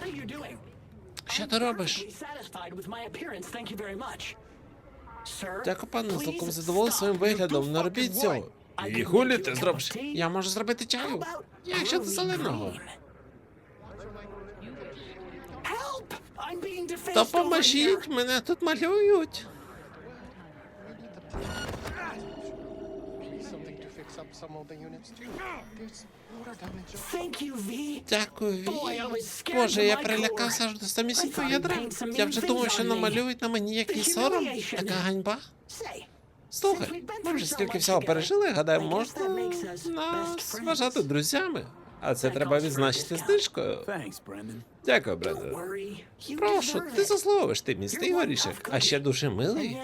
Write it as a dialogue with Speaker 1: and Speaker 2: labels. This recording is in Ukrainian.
Speaker 1: you doing?
Speaker 2: Що ти робиш? Дякую, пане, цілком задоволений своїм виглядом. Не робіть цього. І хулі ти зробиш? Я можу зробити чаю. Як щодо зеленого? Допоможіть, мене тут малюють.
Speaker 3: Fix up some of the units too. There's water damage.
Speaker 1: Thank you, V.
Speaker 2: Дякую, Ві. Боже, я
Speaker 1: core.
Speaker 2: аж до самісінького ядра. Я вже думав, що намалюють на мені якийсь сором. Така ганьба. Слухай, ми вже стільки всього пережили, гадаю, можна нас
Speaker 1: friends.
Speaker 2: вважати друзями. А це треба відзначити знижкою. Дякую.
Speaker 1: You
Speaker 2: Прошу, ти
Speaker 1: it.
Speaker 2: заслуговуєш, ти містий горішок, а ще дуже милий.